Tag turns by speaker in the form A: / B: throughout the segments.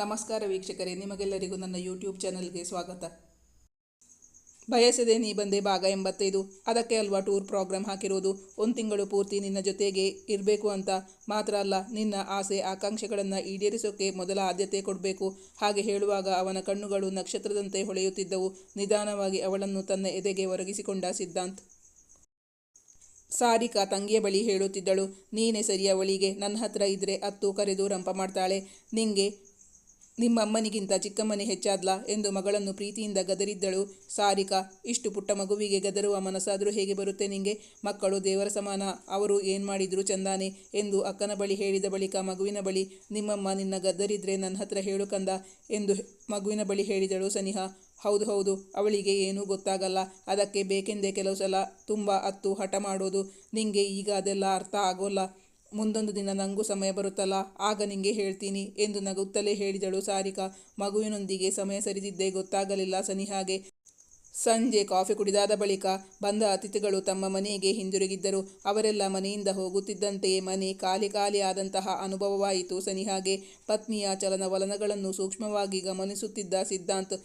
A: ನಮಸ್ಕಾರ ವೀಕ್ಷಕರೇ, ನಿಮಗೆಲ್ಲರಿಗೂ ನನ್ನ ಯೂಟ್ಯೂಬ್ ಚಾನಲ್ಗೆ ಸ್ವಾಗತ. ಬಯಸದೆ ನೀ ಬಂದೆ ಭಾಗ ಎಂಬತ್ತೈದು. ಅದಕ್ಕೆ ಅಲ್ವಾ ಟೂರ್ ಪ್ರೋಗ್ರಾಮ್ ಹಾಕಿರೋದು? ಒಂದು ತಿಂಗಳು ಪೂರ್ತಿ ನಿನ್ನ ಜೊತೆಗೆ ಇರಬೇಕು ಅಂತ ಮಾತ್ರ ಅಲ್ಲ, ನಿನ್ನ ಆಸೆ, ಆಕಾಂಕ್ಷೆಗಳನ್ನು ಈಡೇರಿಸೋಕೆ ಮೊದಲ ಆದ್ಯತೆ ಕೊಡಬೇಕು. ಹಾಗೆ ಹೇಳುವಾಗ ಅವನ ಕಣ್ಣುಗಳು ನಕ್ಷತ್ರದಂತೆ ಹೊಳೆಯುತ್ತಿದ್ದವು. ನಿಧಾನವಾಗಿ ಅವಳನ್ನು ತನ್ನ ಎದೆಗೆ ಒರಗಿಸಿಕೊಂಡ ಸಿದ್ಧಾಂತ್. ಸಾರಿಕಾ ತಂಗಿಯ ಬಳಿ ಹೇಳುತ್ತಿದ್ದಳು, ನೀನೇ ಸರಿಯ ಅವಳಿಗೆ, ನನ್ನ ಹತ್ರ ಇದ್ರೆ ಅತ್ತು ಕರೆದು ರಂಪ ಮಾಡ್ತಾಳೆ. ನಿಂಗೆ ನಿಮ್ಮಮ್ಮನಿಗಿಂತ ಚಿಕ್ಕಮ್ಮನೆ ಹೆಚ್ಚಾದ್ಲಾ ಎಂದು ಮಗಳನ್ನು ಪ್ರೀತಿಯಿಂದ ಗದರಿದ್ದಳು. ಸಾರಿಕಾ, ಇಷ್ಟು ಪುಟ್ಟ ಮಗುವಿಗೆ ಗದರುವ ಮನಸ್ಸಾದರೂ ಹೇಗೆ ಬರುತ್ತೆ ನಿಂಗೆ? ಮಕ್ಕಳು ದೇವರ ಸಮಾನ, ಅವರು ಏನು ಮಾಡಿದ್ರು ಚಂದಾನೆ ಎಂದು ಅಕ್ಕನ ಬಳಿ ಹೇಳಿದ ಬಳಿಕ ಮಗುವಿನ ಬಳಿ, ನಿಮ್ಮಮ್ಮ ನಿನ್ನ ಗದ್ದರಿದ್ರೆ ನನ್ನ ಹತ್ರ ಹೇಳು ಕಂದ ಎಂದು ಮಗುವಿನ ಬಳಿ ಹೇಳಿದಳು ಸನಿಹಾ. ಹೌದು ಹೌದು, ಅವಳಿಗೆ ಏನೂ ಗೊತ್ತಾಗಲ್ಲ. ಅದಕ್ಕೆ ಬೇಕೆಂದೇ ಕೆಲವು ಸಲ ತುಂಬ ಅತ್ತು ಹಠ ಮಾಡೋದು. ನಿಂಗೆ ಈಗ ಅದೆಲ್ಲ ಅರ್ಥ ಆಗೋಲ್ಲ. ಮುಂದೊಂದು ದಿನ ನನಗೂ ಸಮಯ ಬರುತ್ತಲ್ಲ, ಆಗ ನಿಂಗೆ ಹೇಳ್ತೀನಿ ಎಂದು ನಗುತ್ತಲೇ ಹೇಳಿದಳು ಸಾರಿಕಾ. ಮಗುವಿನೊಂದಿಗೆ ಸಮಯ ಸರಿದಿದ್ದೇ ಗೊತ್ತಾಗಲಿಲ್ಲ ಸನಿಹಾಗೆ ಸಂಜೆ ಕಾಫಿ ಕುಡಿದಾದ ಬಳಿಕ ಬಂದ ಅತಿಥಿಗಳು ತಮ್ಮ ಮನೆಗೆ ಹಿಂದಿರುಗಿದ್ದರು. ಅವರೆಲ್ಲ ಮನೆಯಿಂದ ಹೋಗುತ್ತಿದ್ದಂತೆಯೇ ಮನೆ ಖಾಲಿ ಖಾಲಿ ಆದಂತಹ ಅನುಭವವಾಯಿತು ಸನಿಹಾಗೆ ಪತ್ನಿಯ ಚಲನವಲನಗಳನ್ನು ಸೂಕ್ಷ್ಮವಾಗಿ ಗಮನಿಸುತ್ತಿದ್ದ ಸಿದ್ಧಾಂತ್,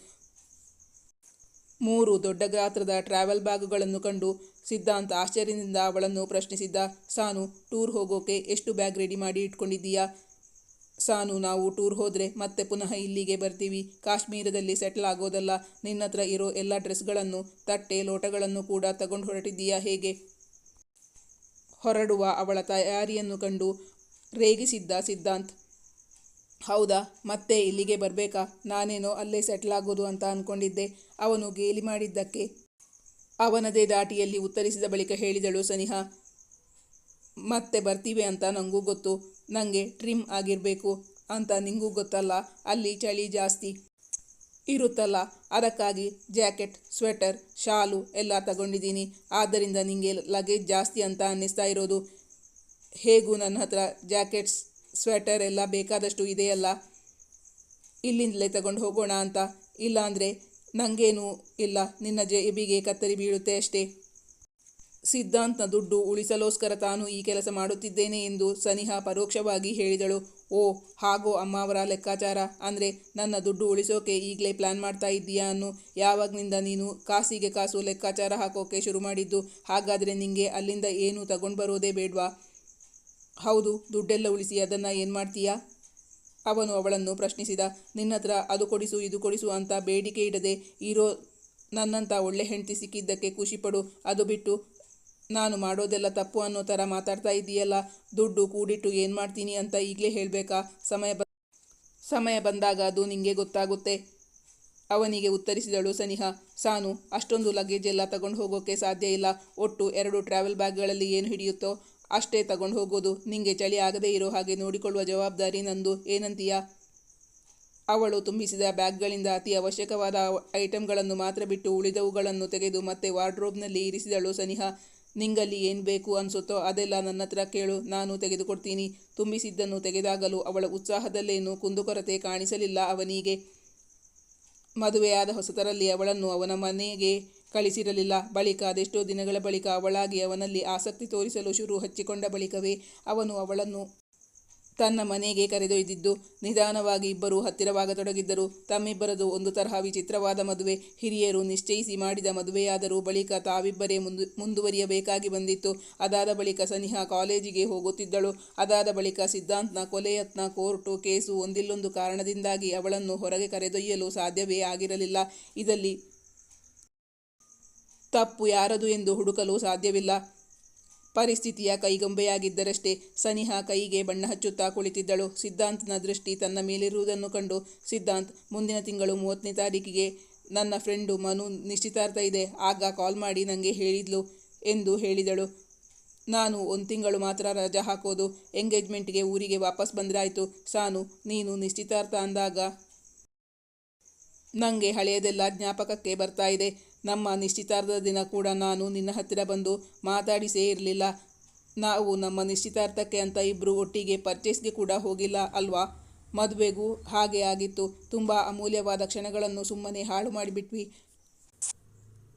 A: ಮೂರು ದೊಡ್ಡ ಗಾತ್ರದ ಟ್ರಾವೆಲ್ ಬ್ಯಾಗುಗಳನ್ನು ಕಂಡು ಸಿದ್ಧಾಂತ್ ಆಶ್ಚರ್ಯದಿಂದ ಅವಳನ್ನು ಪ್ರಶ್ನಿಸಿದ್ದ, ಸಾನು, ಟೂರ್ ಹೋಗೋಕೆ ಎಷ್ಟು ಬ್ಯಾಗ್ ರೆಡಿ ಮಾಡಿ ಇಟ್ಕೊಂಡಿದ್ದೀಯಾ? ಸಾನು, ನಾವು ಟೂರ್ ಹೋದರೆ ಮತ್ತೆ ಪುನಃ ಇಲ್ಲಿಗೆ ಬರ್ತೀವಿ. ಕಾಶ್ಮೀರದಲ್ಲಿ ಸೆಟ್ಲ್ ಆಗೋದಲ್ಲ. ನಿನ್ನ ಹತ್ರ ಇರೋ ಎಲ್ಲ ಡ್ರೆಸ್ಗಳನ್ನು, ತಟ್ಟೆ, ಲೋಟಗಳನ್ನು ಕೂಡ ತಗೊಂಡು ಹೊರಟಿದ್ದೀಯಾ ಹೇಗೆ? ಹೊರಡುವ ಅವಳ ತಯಾರಿಯನ್ನು ಕಂಡು ರೇಗಿಸಿದ್ದ ಸಿದ್ಧಾಂತ್, ಹೌದಾ, ಮತ್ತೆ ಇಲ್ಲಿಗೆ ಬರಬೇಕಾ? ನಾನೇನೋ ಅಲ್ಲೇ ಸೆಟ್ಲ್ ಆಗೋದು ಅಂತ ಅಂದ್ಕೊಂಡಿದ್ದೆ ಅವನು ಗೇಲಿ ಮಾಡಿದ್ದಕ್ಕೆ ಅವನದೇ ದಾಟಿಯಲ್ಲಿ ಉತ್ತರಿಸಿದ ಬಳಿಕ ಹೇಳಿದಳು, ಸನಿಹಾ, ಮತ್ತೆ ಬರ್ತೀವಿ ಅಂತ ನನಗೂ ಗೊತ್ತು. ನನಗೆ ಟ್ರಿಮ್ ಆಗಿರಬೇಕು ಅಂತ ನಿಂಗೂ ಗೊತ್ತಲ್ಲ. ಅಲ್ಲಿ ಚಳಿ ಜಾಸ್ತಿ ಇರುತ್ತಲ್ಲ. ಅದಕ್ಕಾಗಿ ಜಾಕೆಟ್, ಸ್ವೆಟರ್, ಶಾಲು ಎಲ್ಲ ತಗೊಂಡಿದ್ದೀನಿ. ಆದ್ದರಿಂದ ನಿಮಗೆ ಲಗೇಜ್ ಜಾಸ್ತಿ ಅಂತ ಅನ್ನಿಸ್ತಾ ಇರೋದು. ಹೇಗೂ ನನ್ನ ಹತ್ರ ಜಾಕೆಟ್ಸ್, ಸ್ವೆಟರ್ ಎಲ್ಲ ಬೇಕಾದಷ್ಟು ಇದೆಯಲ್ಲ. ಇಲ್ಲಿಂದಲೇ ತಗೊಂಡು ಹೋಗೋಣ ಅಂತ. ಇಲ್ಲಾಂದರೆ ನನಗೇನೂ ಇಲ್ಲ. ನಿನ್ನ ಜೇಬಿಗೆ ಕತ್ತರಿ ಬೀಳುತ್ತೆ ಅಷ್ಟೇ. ಸಿದ್ಧಾಂತ್ನ ದುಡ್ಡು ಉಳಿಸಲೋಸ್ಕರ ತಾನು ಈ ಕೆಲಸ ಮಾಡುತ್ತಿದ್ದೇನೆ ಎಂದು ಸನಿಹಾ ಪರೋಕ್ಷವಾಗಿ ಹೇಳಿದಳು. ಓ, ಹಾಗೋ ಅಮ್ಮವರ ಲೆಕ್ಕಾಚಾರ. ಅಂದರೆ ನನ್ನ ದುಡ್ಡು ಉಳಿಸೋಕೆ ಈಗಲೇ ಪ್ಲ್ಯಾನ್ ಮಾಡ್ತಾ ಇದ್ದೀಯಾ ಅನ್ನು ಯಾವಾಗನಿಂದ ನೀನು ಕಾಸಿಗೆ ಕಾಸು ಲೆಕ್ಕಾಚಾರ ಹಾಕೋಕೆ ಶುರು ಮಾಡಿದ್ದು? ಹಾಗಾದರೆ ನಿಂಗೆ ಅಲ್ಲಿಂದ ಏನು ತಗೊಂಡು ಬರೋದೇ ಬೇಡ್ವಾ? ಹೌದು, ದುಡ್ಡೆಲ್ಲ ಉಳಿಸಿ ಅದನ್ನು ಏನು ಮಾಡ್ತೀಯಾ? ಅವನು ಅವಳನ್ನು ಪ್ರಶ್ನಿಸಿದ, ನಿನ್ನತ್ರ ಅದು ಕೊಡಿಸು, ಇದು ಕೊಡಿಸು ಅಂತ ಬೇಡಿಕೆ ಇಡದೆ ಇರೋ ನನ್ನಂಥ ಒಳ್ಳೆ ಹೆಂಡತಿ ಸಿಕ್ಕಿದ್ದಕ್ಕೆ ಖುಷಿಪಡು. ಅದು ಬಿಟ್ಟು ನಾನು ಮಾಡೋದೆಲ್ಲ ತಪ್ಪು ಅನ್ನೋ ಥರ ಮಾತಾಡ್ತಾ ಇದ್ದೀಯಲ್ಲ, ದುಡ್ಡು ಕೂಡಿಟ್ಟು ಏನು ಮಾಡ್ತೀನಿ ಅಂತ ಈಗಲೇ ಹೇಳಬೇಕಾ? ಸಮಯ ಬ, ಸಮಯ ಬಂದಾಗ ಅದು ನಿಮಗೆ ಗೊತ್ತಾಗುತ್ತೆ. ಅವನಿಗೆ ಉತ್ತರಿಸಿದಳು, ಸನಿಹಾ, ಸಾನು, ಅಷ್ಟೊಂದು ಲಗೇಜ್ ಎಲ್ಲ ತಗೊಂಡು ಹೋಗೋಕ್ಕೆ ಸಾಧ್ಯ ಇಲ್ಲ. ಒಟ್ಟು ಎರಡು ಟ್ರಾವೆಲ್ ಬ್ಯಾಗ್ಗಳಲ್ಲಿ ಏನು ಹಿಡಿಯುತ್ತೋ ಅಷ್ಟೇ ತಗೊಂಡು ಹೋಗೋದು. ನಿಂಗೆ ಚಳಿ ಆಗದೇ ಇರೋ ಹಾಗೆ ನೋಡಿಕೊಳ್ಳುವ ಜವಾಬ್ದಾರಿ ನಂದು. ಏನಂತೀಯ? ಅವಳು ತುಂಬಿಸಿದ ಬ್ಯಾಗ್ಗಳಿಂದ ಅತಿ ಅವಶ್ಯಕವಾದ ಐಟಮ್ಗಳನ್ನು ಮಾತ್ರ ಬಿಟ್ಟು ಉಳಿದವುಗಳನ್ನು ತೆಗೆದು ಮತ್ತೆ ವಾರ್ಡ್ರೋಬ್ನಲ್ಲಿ ಇರಿಸಿದಳು ಸನಿಹ. ನಿಂಗಲ್ಲಿ ಏನು ಬೇಕು ಅನಿಸುತ್ತೋ ಅದೆಲ್ಲ ನನ್ನ ಹತ್ರ ಕೇಳು. ನಾನು ತೆಗೆದುಕೊಡ್ತೀನಿ. ತುಂಬಿಸಿದ್ದನ್ನು ತೆಗೆದಾಗಲೂ ಅವಳ ಉತ್ಸಾಹದಲ್ಲೇನೂ ಕುಂದುಕೊರತೆ ಕಾಣಿಸಲಿಲ್ಲ ಅವನಿಗೆ. ಮದುವೆಯಾದ ಹೊಸತರಲ್ಲಿ ಅವಳನ್ನು ಅವನ ಮನೆಗೆ ಕಳಿಸಿರಲಿಲ್ಲ ಬಳಿಕ ಅದೆಷ್ಟೋ ದಿನಗಳ ಬಳಿಕ ಅವಳಾಗಿ ಅವನಲ್ಲಿ ಆಸಕ್ತಿ ತೋರಿಸಲು ಶುರು ಹಚ್ಚಿಕೊಂಡ ಬಳಿಕವೇ ಅವನು ಅವಳನ್ನು ತನ್ನ ಮನೆಗೆ ಕರೆದೊಯ್ದಿದ್ದು. ನಿಧಾನವಾಗಿ ಇಬ್ಬರು ಹತ್ತಿರವಾಗತೊಡಗಿದ್ದರು. ತಮ್ಮಿಬ್ಬರದು ಒಂದು ತರಹ ವಿಚಿತ್ರವಾದ ಮದುವೆ. ಹಿರಿಯರು ನಿಶ್ಚಯಿಸಿ ಮಾಡಿದ ಮದುವೆಯಾದರೂ ಬಳಿಕ ತಾವಿಬ್ಬರೇ ಮುಂದು ಮುಂದುವರಿಯಬೇಕಾಗಿ ಬಂದಿತ್ತು. ಅದಾದ ಬಳಿಕ ಸನಿಹಾ ಕಾಲೇಜಿಗೆ ಹೋಗುತ್ತಿದ್ದಳು. ಅದಾದ ಬಳಿಕ ಸಿದ್ಧಾಂತ್ನ ಕೊಲೆಯತ್ನ ಕೋರ್ಟು ಕೇಸು ಒಂದಿಲ್ಲೊಂದು ಕಾರಣದಿಂದಾಗಿ ಅವಳನ್ನು ಹೊರಗೆ ಕರೆದೊಯ್ಯಲು ಸಾಧ್ಯವೇ ಆಗಿರಲಿಲ್ಲ. ಇದಲ್ಲಿ ತಪ್ಪು ಯಾರದು ಎಂದು ಹುಡುಕಲು ಸಾಧ್ಯವಿಲ್ಲ. ಪರಿಸ್ಥಿತಿಯ ಕೈಗೊಂಬೆಯಾಗಿದ್ದರಷ್ಟೇ ಸನಿಹಾ ಕೈಗೆ ಬಣ್ಣ ಹಚ್ಚುತ್ತಾ ಕುಳಿತಿದ್ದಳು. ಸಿದ್ಧಾಂತನ ದೃಷ್ಟಿ ತನ್ನ ಮೇಲಿರುವುದನ್ನು ಕಂಡು, ಸಿದ್ಧಾಂತ್, ಮುಂದಿನ ತಿಂಗಳು ಮೂವತ್ತನೇ ತಾರೀಕಿಗೆ ನನ್ನ ಫ್ರೆಂಡು ಮನು ನಿಶ್ಚಿತಾರ್ಥ ಇದೆ, ಆಗ ಕಾಲ್ ಮಾಡಿ ನನಗೆ ಹೇಳಿದ್ಲು ಎಂದು ಹೇಳಿದಳು. ನಾನು ಒಂದು ತಿಂಗಳು ಮಾತ್ರ ರಜಾ ಹಾಕೋದು, ಎಂಗೇಜ್ಮೆಂಟ್ಗೆ ಊರಿಗೆ ವಾಪಸ್ ಬಂದರಾಯಿತು. ಸಾನು, ನೀನು ನಿಶ್ಚಿತಾರ್ಥ ಅಂದಾಗ ನನಗೆ ಹಳೆಯದೆಲ್ಲ ಜ್ಞಾಪಕಕ್ಕೆ ಬರ್ತಾ ಇದೆ. ನಮ್ಮ ನಿಶ್ಚಿತಾರ್ಥದ ದಿನ ಕೂಡ ನಾನು ನಿನ್ನ ಹತ್ತಿರ ಬಂದು ಮಾತಾಡಿಸೇ ಇರಲಿಲ್ಲ. ನಾವು ನಮ್ಮ ನಿಶ್ಚಿತಾರ್ಥಕ್ಕೆ ಅಂತ ಇಬ್ಬರು ಒಟ್ಟಿಗೆ ಪರ್ಚೇಸ್ಗೆ ಕೂಡ ಹೋಗಿಲ್ಲ ಅಲ್ವಾ? ಮದುವೆಗೂ ಹಾಗೆ ಆಗಿತ್ತು. ತುಂಬ ಅಮೂಲ್ಯವಾದ ಕ್ಷಣಗಳನ್ನು ಸುಮ್ಮನೆ ಹಾಳು ಮಾಡಿಬಿಟ್ವಿ.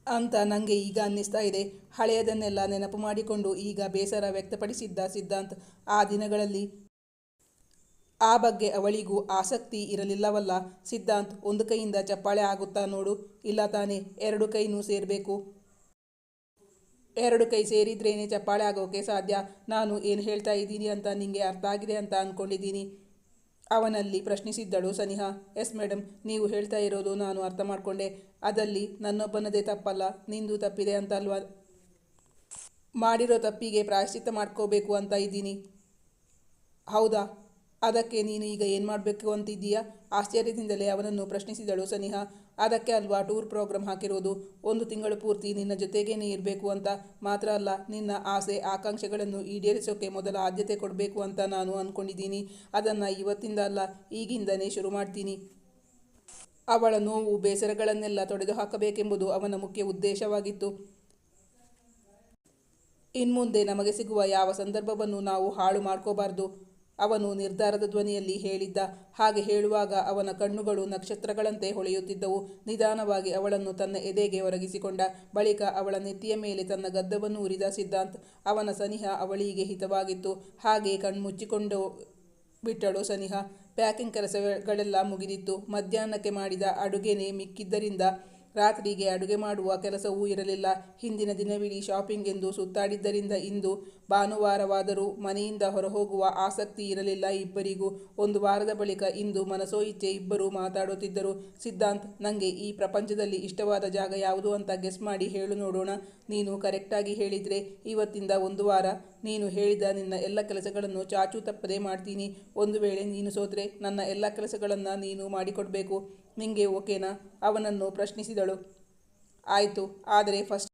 A: ಅಂತ ನನಗೆ ಈಗ ಅನ್ನಿಸ್ತಾ ಇದೆ. ಹಳೆಯದನ್ನೆಲ್ಲ ನೆನಪು ಮಾಡಿಕೊಂಡು ಈಗ ಬೇಸರ ವ್ಯಕ್ತಪಡಿಸಿದ್ದ ಸಿದ್ಧಾಂತ್ ಆ ದಿನಗಳಲ್ಲಿ ಆ ಬಗ್ಗೆ ಅವಳಿಗೂ ಆಸಕ್ತಿ ಇರಲಿಲ್ಲವಲ್ಲ. ಸಿದ್ಧಾಂತ್ ಒಂದು ಕೈಯಿಂದ ಚಪ್ಪಾಳೆ ಆಗುತ್ತಾ ನೋಡು. ಇಲ್ಲ ತಾನೇ, ಎರಡು ಕೈನೂ ಸೇರಬೇಕು. ಎರಡು ಕೈ ಸೇರಿದ್ರೇನೆ ಚಪ್ಪಾಳೆ ಆಗೋಕೆ ಸಾಧ್ಯ. ನಾನು ಏನು ಹೇಳ್ತಾ ಇದ್ದೀನಿ ಅಂತ ನಿಮಗೆ ಅರ್ಥ ಆಗಿದೆ ಅಂತ ಅಂದ್ಕೊಂಡಿದ್ದೀನಿ ಅವನಲ್ಲಿ ಪ್ರಶ್ನಿಸಿದ್ದಳು ಸನಿಹಾ. ಎಸ್ ಮೇಡಮ್ ನೀವು ಹೇಳ್ತಾ ಇರೋದು ನಾನು ಅರ್ಥ ಮಾಡಿಕೊಂಡೆ. ಅದಲ್ಲಿ, ನನ್ನೊಬ್ಬನದೇ ತಪ್ಪಲ್ಲ, ನಿಂದು ತಪ್ಪಿದೆ ಅಂತ ಅಲ್ವಾ ಮಾಡಿರೋ ತಪ್ಪಿಗೆ ಪ್ರಾಯಶ್ಚಿತ್ತ ಮಾಡ್ಕೋಬೇಕು ಅಂತ ಇದ್ದೀನಿ. ಹೌದಾ? ಅದಕ್ಕೆ ನೀನು ಈಗ ಏನು ಮಾಡಬೇಕು ಅಂತಿದ್ದೀಯಾ? ಆಶ್ಚರ್ಯದಿಂದಲೇ ಅವನನ್ನು ಪ್ರಶ್ನಿಸಿದಳು ಸನಿಹಾ. ಅದಕ್ಕೆ ಅಲ್ವಾ ಟೂರ್ ಪ್ರೋಗ್ರಾಮ್ ಹಾಕಿರೋದು? ಒಂದು ತಿಂಗಳು ಪೂರ್ತಿ ನಿನ್ನ ಜೊತೆಗೇನೆ ಇರಬೇಕು ಅಂತ ಮಾತ್ರ ಅಲ್ಲ, ನಿನ್ನ ಆಸೆ, ಆಕಾಂಕ್ಷೆಗಳನ್ನು ಈಡೇರಿಸೋಕೆ ಮೊದಲ ಆದ್ಯತೆ ಕೊಡಬೇಕು ಅಂತ ನಾನು ಅಂದ್ಕೊಂಡಿದ್ದೀನಿ ಅದನ್ನು ಇವತ್ತಿಂದ ಅಲ್ಲ, ಈಗಿಂದನೇ ಶುರು ಮಾಡ್ತೀನಿ. ಅವಳ ನೋವು ಬೇಸರಗಳನ್ನೆಲ್ಲ ತೊಡೆದು ಹಾಕಬೇಕೆಂಬುದು ಅವನ ಮುಖ್ಯ ಉದ್ದೇಶವಾಗಿತ್ತು. ಇನ್ಮುಂದೆ ನಮಗೆ ಸಿಗುವ ಯಾವ ಸಂದರ್ಭವನ್ನು ನಾವು ಹಾಳು ಮಾಡ್ಕೋಬಾರ್ದು. ಅವನು ನಿರ್ಧಾರದ ಧ್ವನಿಯಲ್ಲಿ ಹೇಳಿದ್ದ ಹಾಗೆ ಹೇಳುವಾಗ ಅವನ ಕಣ್ಣುಗಳು ನಕ್ಷತ್ರಗಳಂತೆ ಹೊಳೆಯುತ್ತಿದ್ದವು. ನಿಧಾನವಾಗಿ ಅವಳನ್ನು ತನ್ನ ಎದೆಗೆ ಒರಗಿಸಿಕೊಂಡ ಬಳಿಕ ಅವಳ ನೆತ್ತಿಯ ಮೇಲೆ ತನ್ನ ಗದ್ದವನ್ನು ಉರಿದ ಸಿದ್ಧಾಂತ್ ಅವನ ಸನಿಹ ಅವಳಿಗೆ ಹಿತವಾಗಿತ್ತು. ಹಾಗೆ ಕಣ್ಮುಚ್ಚಿಕೊಂಡು ಬಿಟ್ಟಳು ಸನಿಹ. ಪ್ಯಾಕಿಂಗ್ ಕೆಲಸಗಳೆಲ್ಲ ಮುಗಿದಿತ್ತು. ಮಧ್ಯಾಹ್ನಕ್ಕೆ ಮಾಡಿದ ಅಡುಗೆನೇ ಮಿಕ್ಕಿದ್ದರಿಂದ ರಾತ್ರಿಗೆ ಅಡುಗೆ ಮಾಡುವ ಕೆಲಸವೂ ಇರಲಿಲ್ಲ. ಹಿಂದಿನ ದಿನವಿಡೀ ಶಾಪಿಂಗ್ ಎಂದು ಸುತ್ತಾಡಿದ್ದರಿಂದ ಇಂದು ಭಾನುವಾರವಾದರೂ ಮನೆಯಿಂದ ಹೊರಹೋಗುವ ಆಸಕ್ತಿ ಇರಲಿಲ್ಲ ಇಬ್ಬರಿಗೂ. ಒಂದು ವಾರದ ಬಳಿಕ ಇಂದು ಮನಸೋ ಇಚ್ಛೆ ಇಬ್ಬರೂ ಮಾತಾಡುತ್ತಿದ್ದರು. ಸಿದ್ಧಾಂತ್ ನನಗೆ ಈ ಪ್ರಪಂಚದಲ್ಲಿ ಇಷ್ಟವಾದ ಜಾಗ ಯಾವುದು ಅಂತ ಗೆಸ್ ಮಾಡಿ ಹೇಳು ನೋಡೋಣ. ನೀನು ಕರೆಕ್ಟಾಗಿ ಹೇಳಿದರೆ ಇವತ್ತಿಂದ ಒಂದು ವಾರ. ನೀನು ಹೇಳಿದ ನಿನ್ನ ಎಲ್ಲ ಕೆಲಸಗಳನ್ನು ಚಾಚು ತಪ್ಪದೆ ಮಾಡ್ತೀನಿ. ಒಂದು ವೇಳೆ ನೀನು ಸೋತ್ರೆ ನನ್ನ ಎಲ್ಲ ಕೆಲಸಗಳನ್ನು ನೀನು ಮಾಡಿಕೊಡ್ಬೇಕು. ನಿಂಗೆ ಓಕೆನಾ? ಅವನನ್ನು ಪ್ರಶ್ನಿಸಿದಳು. ಆಯಿತು, ಆದರೆ ಫಸ್ಟ್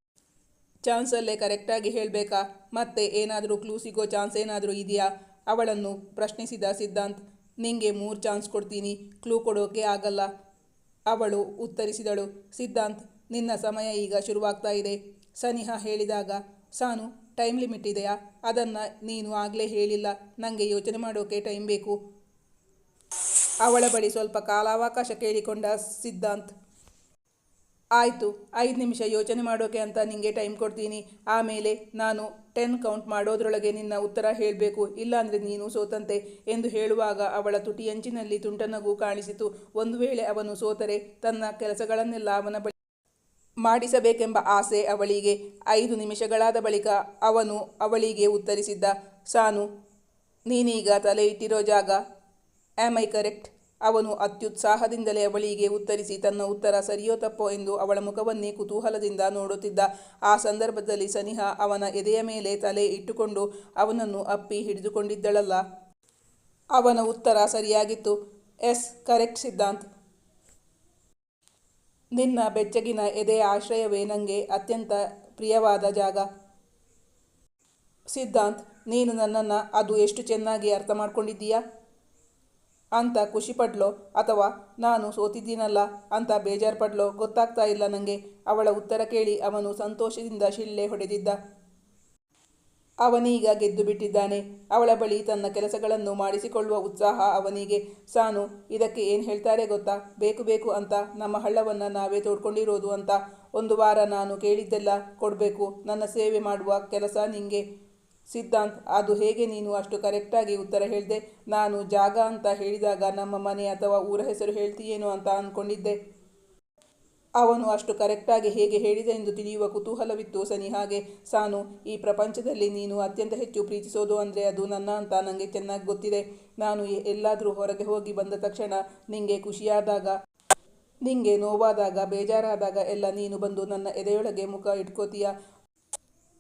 A: ಚಾನ್ಸಲ್ಲೇ ಕರೆಕ್ಟಾಗಿ ಹೇಳಬೇಕಾ? ಮತ್ತೆ ಏನಾದರೂ ಕ್ಲೂ ಸಿಗೋ ಚಾನ್ಸ್ ಏನಾದರೂ ಇದೆಯಾ? ಅವಳನ್ನು ಪ್ರಶ್ನಿಸಿದ ಸಿದ್ಧಾಂತ್, ನಿಂಗೆ ಮೂರು ಚಾನ್ಸ್ ಕೊಡ್ತೀನಿ, ಕ್ಲೂ ಕೊಡೋಕೆ ಆಗಲ್ಲ. ಅವಳು ಉತ್ತರಿಸಿದಳು. ಸಿದ್ಧಾಂತ್, ನಿನ್ನ ಸಮಯ ಈಗ ಶುರುವಾಗ್ತಾ ಇದೆ. ಸನಿಹ ಹೇಳಿದಾಗ, ಸಾನು, ಟೈಮ್ ಲಿಮಿಟ್ ಇದೆಯಾ? ಅದನ್ನು ನೀನು ಆಗಲೇ ಹೇಳಿಲ್ಲ. ನನಗೆ ಯೋಚನೆ ಮಾಡೋಕೆ ಟೈಮ್ ಬೇಕು. ಅವಳ ಬಳಿ ಸ್ವಲ್ಪ ಕಾಲಾವಕಾಶ ಕೇಳಿಕೊಂಡ ಸಿದ್ಧಾಂತ್. ಆಯಿತು, ಐದು ನಿಮಿಷ ಯೋಚನೆ ಮಾಡೋಕೆ ಅಂತ ನಿಮಗೆ ಟೈಮ್ ಕೊಡ್ತೀನಿ. ಆಮೇಲೆ ನಾನು ಟೆನ್ ಕೌಂಟ್ ಮಾಡೋದ್ರೊಳಗೆ ನಿನ್ನ ಉತ್ತರ ಹೇಳಬೇಕು. ಇಲ್ಲಾಂದರೆ ನೀನು ಸೋತಂತೆ ಎಂದು ಹೇಳುವಾಗ ಅವಳ ತುಟಿಯಂಚಿನಲ್ಲಿ ತುಂಟನಗು ಕಾಣಿಸಿತು. ಒಂದು ವೇಳೆ ಅವನು ಸೋತರೆ ತನ್ನ ಕೆಲಸಗಳನ್ನೆಲ್ಲ ಅವನ ಬಳಿ ಮಾಡಿಸಬೇಕೆಂಬ ಆಸೆ ಅವಳಿಗೆ. ಐದು ನಿಮಿಷಗಳಾದ ಬಳಿಕ ಅವನು ಅವಳಿಗೆ ಉತ್ತರಿಸಿದ್ದ, ಸಾನು, ನೀನೀಗ ತಲೆ ಇಟ್ಟಿರೋ ಜಾಗ ಆಮ್ ಐ ಕರೆಕ್ಟ್ ಅವನು ಅತ್ಯುತ್ಸಾಹದಿಂದಲೇ ಅವಳಿಗೆ ಉತ್ತರಿಸಿ, ತನ್ನ ಉತ್ತರ ಸರಿಯೋ ತಪ್ಪೋ ಎಂದು ಅವಳ ಮುಖವನ್ನೇ ಕುತೂಹಲದಿಂದ ನೋಡುತ್ತಿದ್ದ. ಆ ಸಂದರ್ಭದಲ್ಲಿ ಸನಿಹ ಅವನ ಎದೆಯ ಮೇಲೆ ತಲೆ ಇಟ್ಟುಕೊಂಡು ಅವನನ್ನು ಅಪ್ಪಿ ಹಿಡಿದುಕೊಂಡಿದ್ದಳಲ್ಲ. ಅವನ ಉತ್ತರ ಸರಿಯಾಗಿತ್ತು. Yes, correct Siddhant. ನಿನ್ನ ಬೆಚ್ಚಗಿನ ಎದೆಯ ಆಶ್ರಯವೇ ನನಗೆ ಅತ್ಯಂತ ಪ್ರಿಯವಾದ ಜಾಗ. ಸಿದ್ಧಾಂತ್, ನೀನು ನನ್ನನ್ನು ಅದು ಎಷ್ಟು ಚೆನ್ನಾಗಿ ಅರ್ಥ ಮಾಡ್ಕೊಂಡಿದ್ದೀಯಾ? ಅಂತ ಖುಷಿ ಪಡ್ಲೋ ಅಥವಾ ನಾನು ಸೋತಿದ್ದೀನಲ್ಲ ಅಂತ ಬೇಜಾರು ಪಡ್ಲೋ ಗೊತ್ತಾಗ್ತಾ ಇಲ್ಲ ನನಗೆ ಅವಳ ಉತ್ತರ ಕೇಳಿ ಅವನು ಸಂತೋಷದಿಂದ ಶಿಳ್ಳೆ ಹೊಡೆದಿದ್ದ. ಅವನೀಗ ಗೆದ್ದು ಬಿಟ್ಟಿದ್ದಾನೆ. ಅವಳ ಬಳಿ ತನ್ನ ಕೆಲಸಗಳನ್ನು ಮಾಡಿಸಿಕೊಳ್ಳುವ ಉತ್ಸಾಹ ಅವನಿಗೆ. ಸಾನು, ಇದಕ್ಕೆ ಏನು ಹೇಳ್ತಾರೆ ಗೊತ್ತಾ? ಬೇಕು ಬೇಕು ಅಂತ, ನಮ್ಮ ಹಳ್ಳವನ್ನು ನಾವೇ ತೋಡ್ಕೊಂಡಿರೋದು ಅಂತ. ಒಂದು ವಾರ ನಾನು ಕೇಳಿದ್ದೆಲ್ಲ ಕೊಡಬೇಕು. ನನ್ನ ಸೇವೆ ಮಾಡುವ ಕೆಲಸ ನಿಂಗೆ. ಸಿದ್ಧಾಂತ್, ಅದು ಹೇಗೆ ನೀನು ಅಷ್ಟು ಕರೆಕ್ಟಾಗಿ ಉತ್ತರ ಹೇಳಿದೆ? ನಾನು ಜಾಗ ಅಂತ ಹೇಳಿದಾಗ ನಮ್ಮ ಮನೆ ಅಥವಾ ಊರ ಹೆಸರು ಹೇಳ್ತೀಯೇನು ಅಂತ ಅಂದ್ಕೊಂಡಿದ್ದೆ ಅವನು ಅಷ್ಟು ಕರೆಕ್ಟಾಗಿ ಹೇಗೆ ಹೇಳಿದೆ ಎಂದು ತಿಳಿಯುವ ಕುತೂಹಲವಿತ್ತು ಸನಿ ಹಾಗೆ. ಸಾನು, ಈ ಪ್ರಪಂಚದಲ್ಲಿ ನೀನು ಅತ್ಯಂತ ಹೆಚ್ಚು ಪ್ರೀತಿಸೋದು ಅಂದರೆ ಅದು ನನ್ನ ಅಂತ ನನಗೆ ಚೆನ್ನಾಗಿ ಗೊತ್ತಿದೆ. ನಾನು ಎಲ್ಲಾದರೂ ಹೊರಗೆ ಹೋಗಿ ಬಂದ ತಕ್ಷಣ ನಿಂಗೆ ಖುಷಿಯಾದಾಗ, ನಿಂಗೆ ನೋವಾದಾಗ, ಬೇಜಾರಾದಾಗ ಎಲ್ಲ ನೀನು ಬಂದು ನನ್ನ ಎದೆಯೊಳಗೆ ಮುಖ ಇಟ್ಕೋತೀಯ?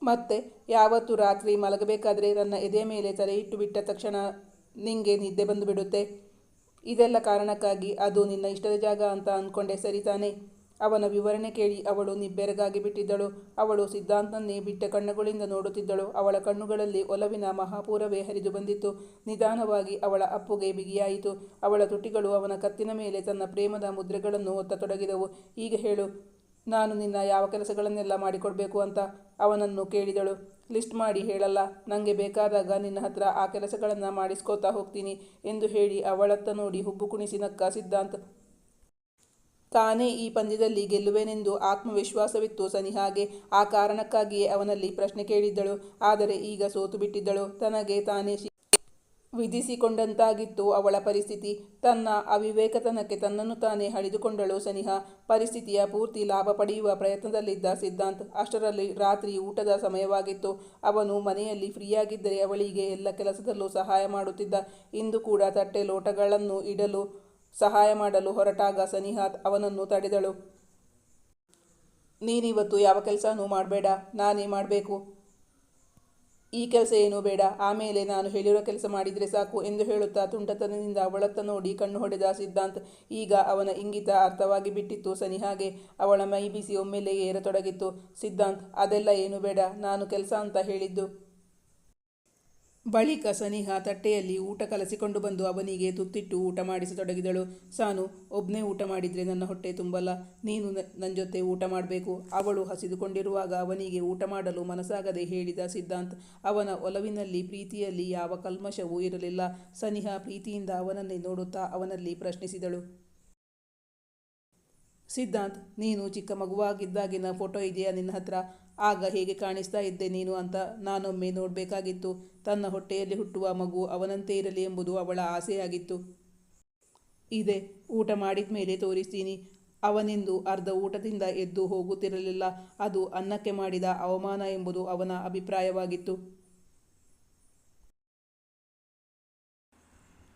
A: ಮತ್ತೆ ಯಾವತ್ತು ರಾತ್ರಿ ಮಲಗಬೇಕಾದ್ರೆ ನನ್ನ ಎದೆ ಮೇಲೆ ತಲೆ ಇಟ್ಟು ಬಿಟ್ಟ ತಕ್ಷಣ ನಿಂಗೆ ನಿದ್ದೆ ಬಂದು ಬಿಡುತ್ತೆ. ಇದೆಲ್ಲ ಕಾರಣಕ್ಕಾಗಿ ಅದು ನಿನ್ನ ಇಷ್ಟದ ಜಾಗ ಅಂತ ಅಂದ್ಕೊಂಡೆ ಸರಿ ತಾನೆ. ಅವನ ವಿವರಣೆ ಕೇಳಿ ಅವಳು ನಿಬ್ಬೆರಗಾಗಿ ಬಿಟ್ಟಿದ್ದಳು. ಅವಳು ಸಿದ್ಧಾಂತನ್ನೇ ಬಿಟ್ಟ ಕಣ್ಣುಗಳಿಂದ ನೋಡುತ್ತಿದ್ದಳು. ಅವಳ ಕಣ್ಣುಗಳಲ್ಲಿ ಒಲವಿನ ಮಹಾಪೂರವೇ ಹರಿದು ಬಂದಿತ್ತು. ನಿಧಾನವಾಗಿ ಅವಳ ಅಪ್ಪುಗೆ ಬಿಗಿಯಾಯಿತು. ಅವಳ ತುಟಿಗಳು ಅವನ ಕತ್ತಿನ ಮೇಲೆ ತನ್ನ ಪ್ರೇಮದ ಮುದ್ರೆಗಳನ್ನು ಒತ್ತತೊಡಗಿದವು. ಈಗ ಹೇಳು ನಾನು ನಿನ್ನ ಯಾವ ಕೆಲಸಗಳನ್ನೆಲ್ಲ ಮಾಡಿಕೊಡಬೇಕು ಅಂತ ಅವನನ್ನು ಕೇಳಿದಳು. ಲಿಸ್ಟ್ ಮಾಡಿ ಹೇಳಲ್ಲ ನನಗೆ ಬೇಕಾದಾಗ ನಿನ್ನ ಹತ್ರ ಆ ಕೆಲಸಗಳನ್ನು ಮಾಡಿಸ್ಕೋತಾ ಹೋಗ್ತೀನಿ ಎಂದು ಹೇಳಿ ಅವಳತ್ತ ನೋಡಿ ಹುಬ್ಬು ಕುಣಿಸಿ ನಕ್ಕ ಸಿದ್ಧಾಂತ್. ತಾನೇ ಈ ಪಂದ್ಯದಲ್ಲಿ ಗೆಲ್ಲುವೆನೆಂದು ಆತ್ಮವಿಶ್ವಾಸವಿತ್ತು ಸನಿಹಾಗೆ ಆ ಕಾರಣಕ್ಕಾಗಿಯೇ ಅವನಲ್ಲಿ ಪ್ರಶ್ನೆ ಕೇಳಿದ್ದಳು, ಆದರೆ ಈಗ ಸೋತು ಬಿಟ್ಟಿದ್ದಳು ತನಗೆ ತಾನೇ ವಿಧಿಸಿಕೊಂಡಂತಾಗಿತ್ತು ಅವಳ ಪರಿಸ್ಥಿತಿ. ತನ್ನ ಅವಿವೇಕತನಕ್ಕೆ ತನ್ನನ್ನು ತಾನೇ ಹಳಿದುಕೊಂಡಳು ಸನಿಹ. ಪರಿಸ್ಥಿತಿಯ ಪೂರ್ತಿ ಲಾಭ ಪಡೆಯುವ ಪ್ರಯತ್ನದಲ್ಲಿದ್ದ ಸಿದ್ಧಾಂತ್ ಅಷ್ಟರಲ್ಲಿ ರಾತ್ರಿ ಊಟದ ಸಮಯವಾಗಿತ್ತು. ಅವನು ಮನೆಯಲ್ಲಿ ಫ್ರೀಯಾಗಿದ್ದರೆ ಅವಳಿಗೆ ಎಲ್ಲ ಕೆಲಸದಲ್ಲೂ ಸಹಾಯ ಮಾಡುತ್ತಿದ್ದ. ಇಂದು ಕೂಡ ತಟ್ಟೆ ಲೋಟಗಳನ್ನು ಇಡಲು ಸಹಾಯ ಮಾಡಲು ಹೊರಟಾಗ ಸನಿಹಾತ್ ಅವನನ್ನು ತಡೆದಳು. ನೀನಿವತ್ತು ಯಾವ ಕೆಲಸನೂ ಮಾಡಬೇಡ. ನಾನೇ ಮಾಡಬೇಕು. ಈ ಕೆಲಸ ಏನೂ ಬೇಡ. ಆಮೇಲೆ ನಾನು ಹೇಳಿರೋ ಕೆಲಸ ಮಾಡಿದರೆ ಸಾಕು ಎಂದು ಹೇಳುತ್ತಾ ತುಂಟತನದಿಂದ ಅವಳತ್ತ ನೋಡಿ ಕಣ್ಣು ಹೊಡೆದ ಸಿದ್ಧಾಂತ್. ಈಗ ಅವನ ಇಂಗಿತ ಅರ್ಥವಾಗಿ ಬಿಟ್ಟಿತ್ತು. ಸನಿಹಾಗೆ ಅವಳ ಮೈ ಬಿಸಿ ಒಮ್ಮೆಲೆಯೇ ಏರತೊಡಗಿತ್ತು. ಸಿದ್ಧಾಂತ್, ಅದೆಲ್ಲ ಏನು ಬೇಡ. ನಾನು ಕೆಲಸ ಅಂತ ಹೇಳಿದ್ದು. ಬಳಿಕ ಸನಿಹ ತಟ್ಟೆಯಲ್ಲಿ ಊಟ ಕಲಸಿಕೊಂಡು ಬಂದು ಅವನಿಗೆ ತುತ್ತಿಟ್ಟು ಊಟ ಮಾಡಿಸತೊಡಗಿದಳು ಸಾನು ಒಬ್ಬನೇ ಊಟ ಮಾಡಿದರೆ ನನ್ನ ಹೊಟ್ಟೆ ತುಂಬಲ್ಲ. ನೀನು ನನ್ನ ಜೊತೆ ಊಟ ಮಾಡಬೇಕು. ಅವಳು ಹಸಿದುಕೊಂಡಿರುವಾಗ ಅವನಿಗೆ ಊಟ ಮಾಡಲು ಮನಸ್ಸಾಗದೆ ಹೇಳಿದ ಸಿದ್ಧಾಂತ್, ಅವನ ಒಲವಿನಲ್ಲಿ ಪ್ರೀತಿಯಲ್ಲಿ ಯಾವ ಕಲ್ಮಶವೂ ಇರಲಿಲ್ಲ. ಸನಿಹ ಪ್ರೀತಿಯಿಂದ ಅವನನ್ನೇ ನೋಡುತ್ತಾ ಅವನಲ್ಲಿ ಪ್ರಶ್ನಿಸಿದಳು. ಸಿದ್ಧಾಂತ್, ನೀನು ಚಿಕ್ಕ ಮಗುವಾಗಿದ್ದಾಗಿನ ಫೋಟೋ ಇದೆಯಾ ನಿನ್ನ ಹತ್ರ? ಆಗ ಹೇಗೆ ಕಾಣಿಸ್ತಾ ಇದ್ದೆ ನೀನು ಅಂತ ನಾನೊಮ್ಮೆ ನೋಡಬೇಕಾಗಿತ್ತು. ತನ್ನ ಹೊಟ್ಟೆಯಲ್ಲಿ ಹುಟ್ಟುವ ಮಗು ಅವನಂತೆ ಇರಲಿ ಎಂಬುದು ಅವಳ ಆಸೆಯಾಗಿತ್ತು. ಇದೆ, ಊಟ ಮಾಡಿದ ಮೇಲೆ ತೋರಿಸ್ತೀನಿ. ಅವನೆಂದು ಅರ್ಧ ಊಟದಿಂದ ಎದ್ದು ಹೋಗುತ್ತಿರಲಿಲ್ಲ. ಅದು ಅನ್ನಕ್ಕೆ ಮಾಡಿದ ಅವಮಾನ ಎಂಬುದು ಅವನ ಅಭಿಪ್ರಾಯವಾಗಿತ್ತು.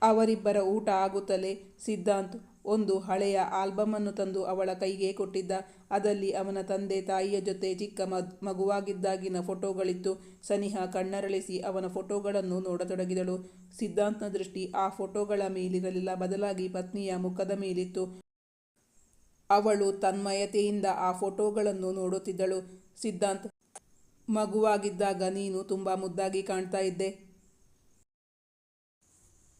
A: ಅವರಿಬ್ಬರ ಊಟ ಆಗುತ್ತಲೇ ಸಿದ್ಧಾಂತ್ ಒಂದು ಹಳೆಯ ಆಲ್ಬಮನ್ನು ತಂದು ಅವಳ ಕೈಗೆ ಕೊಟ್ಟಿದ್ದ. ಅದರಲ್ಲಿ ಅವನ ತಂದೆ ತಾಯಿಯ ಜೊತೆ ಚಿಕ್ಕ ಮಗುವಾಗಿದ್ದಾಗಿನ ಫೋಟೋಗಳಿತ್ತು. ಸನಿಹ ಕಣ್ಣರಳಿಸಿ ಅವನ ಫೋಟೋಗಳನ್ನು ನೋಡತೊಡಗಿದಳು. ಸಿದ್ಧಾಂತ್ನ ದೃಷ್ಟಿ ಆ ಫೋಟೋಗಳ ಮೇಲಿರಲಿಲ್ಲ. ಬದಲಾಗಿ ಪತ್ನಿಯ ಮುಖದ ಮೇಲಿತ್ತು. ಅವಳು ತನ್ಮಯತೆಯಿಂದ ಆ ಫೋಟೋಗಳನ್ನು ನೋಡುತ್ತಿದ್ದಳು. ಸಿದ್ಧಾಂತ್, ಮಗುವಾಗಿದ್ದಾಗ ನೀನು ತುಂಬಾ ಮುದ್ದಾಗಿ ಕಾಣ್ತಾ ಇದ್ದೆ.